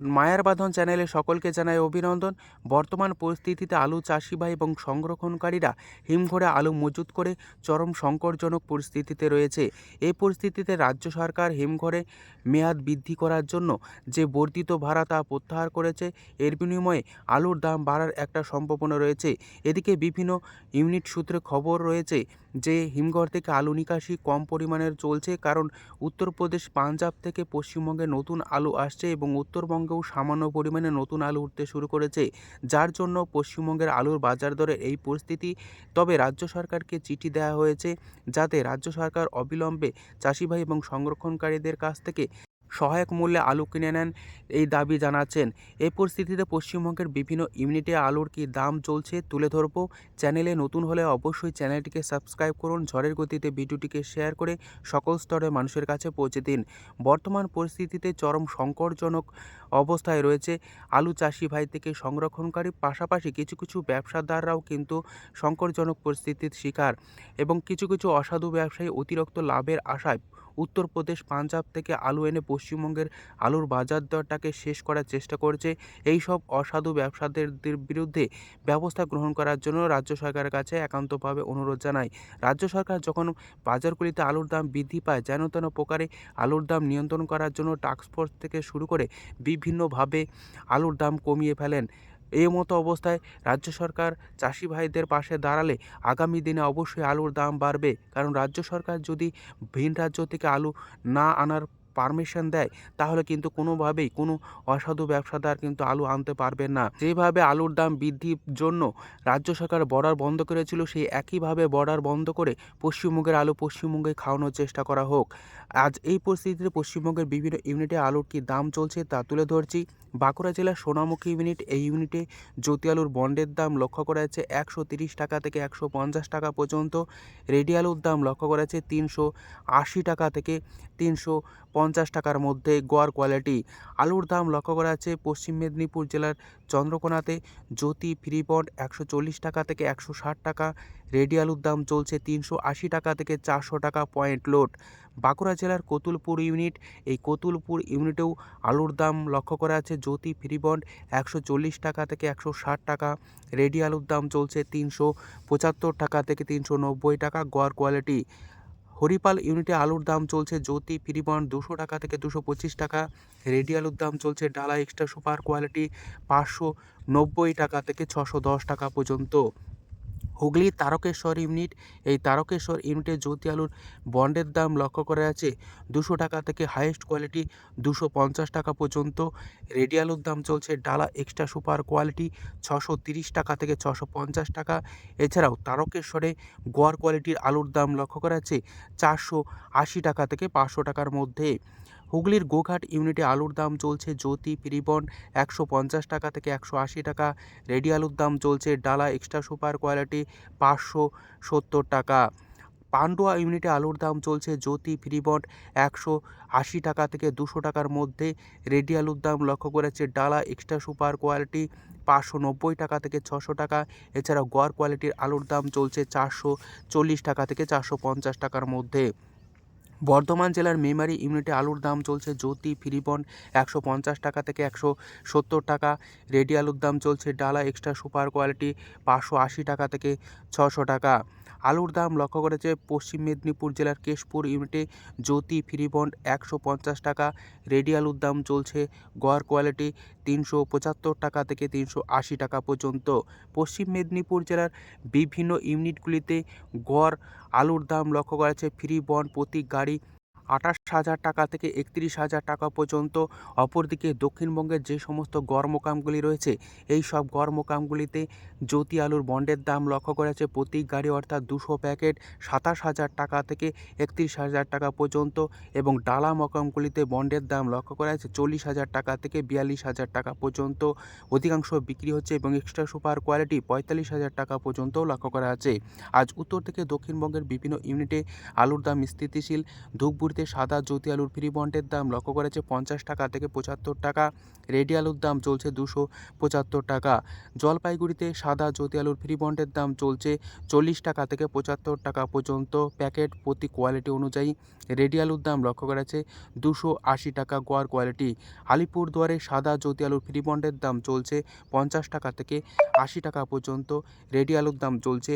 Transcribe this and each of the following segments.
মায়ার বাঁধন চ্যানেলে সকলকে জানাই অভিনন্দন। বর্তমান পরিস্থিতিতে আলু চাষি ভাই এবং সংরক্ষণকারীরা হিমঘরে আলু মজুত করে চরম সংকটজনক পরিস্থিতিতে রয়েছে। এই পরিস্থিতিতে রাজ্য সরকার হিমঘরে মেয়াদ বৃদ্ধি করার জন্য যে বর্ধিত ভাড়া তা প্রত্যাহার করেছে, এর বিনিময়ে আলুর দাম বাড়ার একটা সম্ভাবনা রয়েছে। এদিকে বিভিন্ন ইউনিট সূত্রে খবর রয়েছে যে হিমঘর থেকে আলু নিকাশি কম পরিমাণের চলছে, কারণ উত্তরপ্রদেশ পাঞ্জাব থেকে পশ্চিমবঙ্গে নতুন আলু আসছে এবং উত্তরবঙ্গেও সামান্য পরিমাণে নতুন আলু উঠতে শুরু করেছে, যার জন্য পশ্চিমবঙ্গের আলুর বাজার দরের এই পরিস্থিতি। তবে রাজ্য সরকারকে চিঠি দেওয়া হয়েছে যাতে রাজ্য সরকার অবিলম্বে চাষিভাই এবং সংরক্ষণকারীদের কাছ থেকে সহায়ক মূল্যে আলু কিনে নেন, এই দাবি জানাচ্ছেন। এই পরিস্থিতিতে পশ্চিমবঙ্গের বিভিন্ন ইউনিটে আলুর কী দাম চলছে তুলে ধরবো। চ্যানেলে নতুন হলে অবশ্যই চ্যানেলটিকে সাবস্ক্রাইব করুন, ঝড়ের গতিতে ভিডিওটিকে শেয়ার করে সকল স্তরের মানুষের কাছে পৌঁছে দিন। বর্তমান পরিস্থিতিতে চরম সংকটজনক অবস্থায় রয়েছে। আলু চাষি ভাই থেকে সংরক্ষণকারী, পাশাপাশি কিছু কিছু ব্যবসাদাররাও কিন্তু সংকটজনক পরিস্থিতির শিকার এবং কিছু কিছু অসাধু ব্যবসায়ী অতিরিক্ত লাভের আশায় উত্তরপ্রদেশ পাঞ্জাব থেকে আলু এনে পশ্চিমবঙ্গের আলুর বাজার দরটাকে শেষ করার চেষ্টা করছে। এই সব অসাধু ব্যবসাদের বিরুদ্ধে ব্যবস্থা গ্রহণ করার জন্য রাজ্য সরকারের কাছে একান্তভাবে অনুরোধ জানাই রাজ্য সরকার যখন বাজারগুলিতে আলুর দাম বৃদ্ধি পায়, যেন তেন প্রকারে আলুর দাম নিয়ন্ত্রণ করার জন্য টাস্কফোর্স থেকে শুরু করে বিভিন্নভাবে আলুর দাম কমিয়ে ফেলেন। এই মতো অবস্থায় রাজ্য সরকার চাষি ভাইদের পাশে দাঁড়ালে আগামী দিনে অবশ্যই আলুর দাম বাড়বে। কারণ রাজ্য সরকার যদি ভিন রাজ্য থেকে আলু না আনার পারমিশন দেয়, তাহলে কিন্তু কোনোভাবেই কোনো অসাধু ব্যবসাদার কিন্তু আলু আনতে পারবেন না। যেভাবে আলুর দাম বৃদ্ধির জন্য রাজ্য সরকার বর্ডার বন্ধ করেছিল, সেই একইভাবে বর্ডার বন্ধ করে পশ্চিমবঙ্গের আলু পশ্চিমবঙ্গে খাওয়ানোর চেষ্টা করা হোক। আজ এই পরিস্থিতিতে পশ্চিমবঙ্গের বিভিন্ন ইউনিটে আলুর কী দাম চলছে তা তুলে ধরছি। বাঁকুড়া জেলার সোনামুখী ইউনিট, এই ইউনিটে জ্যোতি আলুর বন্ডের দাম লক্ষ্য করা যাচ্ছে একশো তিরিশ টাকা থেকে একশো পঞ্চাশ টাকা পর্যন্ত। রেডি আলুর দাম লক্ষ্য করা যাচ্ছে তিনশো আশি টাকা থেকে তিনশো পঞ্চাশ টাকার মধ্যে গোয়ার কোয়ালিটি। আলুর দাম লক্ষ্য করা যাচ্ছে পশ্চিম মেদিনীপুর জেলার চন্দ্রকোনাতে জ্যোতি ফ্রি বন্ড একশো চল্লিশ টাকা থেকে একশো ষাট টাকা। রেডি আলুর দাম চলছে তিনশো আশি টাকা থেকে চারশো টাকা পয়েন্ট লোড। বাঁকুড়া জেলার কতুলপুর ইউনিট। এই কতুলপুর ইউনিটেও আলুর দাম লক্ষ্য করা আছে জ্যোতি ফ্রি বন্ড একশো চল্লিশ টাকা থেকে একশো ষাট টাকা, রেডি আলুর দাম চলছে তিনশো পঁচাত্তর টাকা থেকে তিনশো নব্বই টাকা গোয়ার কোয়ালিটি। হরিপাল ইউনিটে আলুর দাম চলছে, জ্যোতি ফ্রি বন্ড দুশো টাকা থেকে দুশো পঁচিশ টাকা, রেডি আলুর দাম চলছে ডালা এক্সট্রা সুপার কোয়ালিটি পাঁচশো নব্বই টাকা থেকে ছশো দশ টাকা পর্যন্ত। হুগলি তারকেশ্বর ইউনিট, এই তারকেশ্বর ইউনিটে জ্যোতি আলুর বন্ডের দাম লক্ষ্য করা আছে দুশো টাকা থেকে হাইয়েস্ট কোয়ালিটি দুশো পঞ্চাশ টাকা পর্যন্ত। রেডি আলুর দাম চলছে ডালা এক্সট্রা সুপার কোয়ালিটি ছশো তিরিশ টাকা থেকে ছশো পঞ্চাশ টাকা। এছাড়াও তারকেশ্বরে গোয়ার কোয়ালিটির আলুর দাম লক্ষ্য করা আছে চারশো আশি টাকা থেকে পাঁচশো টাকার মধ্যে। হুগলির গোঘাট ইউনিটে আলুর দাম চলছে জ্যোতি ফ্রিবন একশো পঞ্চাশ টাকা থেকে একশো আশি টাকা। রেডি আলুর দাম চলছে ডালা এক্সট্রা সুপার কোয়ালিটি পাঁচশো সত্তর টাকা। পান্ডুয়া ইউনিটে আলুর দাম চলছে জ্যোতি ফ্রিবন্ড একশো আশি টাকা থেকে দুশো টাকার মধ্যে। রেডি আলুর দাম লক্ষ্য করেছে ডালা এক্সট্রা সুপার কোয়ালিটি পাঁচশো নব্বই টাকা থেকে ছশো টাকা। এছাড়াও গড় কোয়ালিটির আলুর দাম চলছে চারশো চল্লিশ টাকা থেকে চারশো পঞ্চাশ টাকার মধ্যে। বর্ধমান জেলার মেমারি ইউনিটে আলুর দাম চলছে জ্যোতি ফিরিবন একশো পঞ্চাশ টাকা থেকে একশো সত্তর টাকা। রেডি আলুর দাম চলছে ডালা এক্সট্রা সুপার কোয়ালিটি পাঁচশো আশি টাকা থেকে ছশো টাকা। আলুর দাম লক্ষ্য করেছে পশ্চিম মেদিনীপুর জেলার কেশপুর ইউনিটে জ্যোতি ফ্রিবন্ড একশো পঞ্চাশ টাকা, রেডি আলুর দাম চলছে গড় কোয়ালিটি তিনশো পঁচাত্তর টাকা থেকে তিনশো আশি টাকা পর্যন্ত। পশ্চিম মেদিনীপুর জেলার বিভিন্ন ইউনিটগুলিতে গড় আলুর দাম লক্ষ্য করা যাচ্ছে ফ্রি বন্ড প্রতি গাড়ি আঠাশ হাজার টাকা থেকে একত্রিশ হাজার টাকা পর্যন্ত। অপরদিকে দক্ষিণবঙ্গের যে সমস্ত গড় মোকামগুলি রয়েছে, এই সব গড় মোকামগুলিতে জ্যোতি আলুর বন্ডের দাম লক্ষ্য করা যাচ্ছে। প্রতি গাড়ি অর্থাৎ দুশো প্যাকেট সাতাশ হাজার টাকা থেকে একত্রিশ হাজার টাকা পর্যন্ত এবং ডালা মোকামগুলিতে বন্ডের দাম লক্ষ্য করা যাচ্ছে চল্লিশ হাজার টাকা থেকে বিয়াল্লিশ হাজার টাকা পর্যন্ত। অধিকাংশ বিক্রি হচ্ছে এবং এক্সট্রা সুপার কোয়ালিটি পঁয়তাল্লিশ হাজার টাকা পর্যন্তও লক্ষ্য করা আছে আজ উত্তর থেকে দক্ষিণবঙ্গের বিভিন্ন ইউনিটে আলুর দাম স্থিতিশীল। ধূপগুড়ি জলপাইগুড়িতে সাদা জ্যোতি আলুর ফ্রি বন্ডের দাম লক্ষ্য করা যাচ্ছে পঞ্চাশ টাকা থেকে পঁচাত্তর টাকা। রেডি আলুর দাম চলছে দুশো পঁচাত্তর টাকা। জলপাইগুড়িতে সাদা জ্যোতি আলুর ফ্রি বন্ডের দাম চলছে চল্লিশ টাকা থেকে পঁচাত্তর টাকা পর্যন্ত। প্যাকেট প্রতি কোয়ালিটি অনুযায়ী রেডি আলুর দাম লক্ষ্য করা যাচ্ছে দুশো আশি টাকা গোয়ার কোয়ালিটি। আলিপুরদুয়ারে সাদা জ্যোতি আলুর ফ্রি বন্ডের দাম চলছে পঞ্চাশ টাকা থেকে আশি টাকা পর্যন্ত। রেডি আলুর দাম চলছে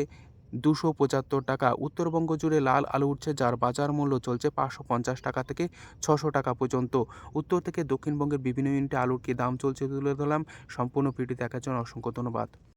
দুশো পঁচাত্তর টাকা। উত্তরবঙ্গ জুড়ে লাল আলু উঠছে, যার বাজার মূল্য চলছে পাঁচশো পঞ্চাশ টাকা থেকে ছশো টাকা পর্যন্ত। উত্তর থেকে দক্ষিণবঙ্গের বিভিন্ন ইউনিটে আলুর কী দাম চলছে তুলে ধরলাম। সম্পূর্ণ ভিডিও দেখার জন্য অসংখ্য ধন্যবাদ।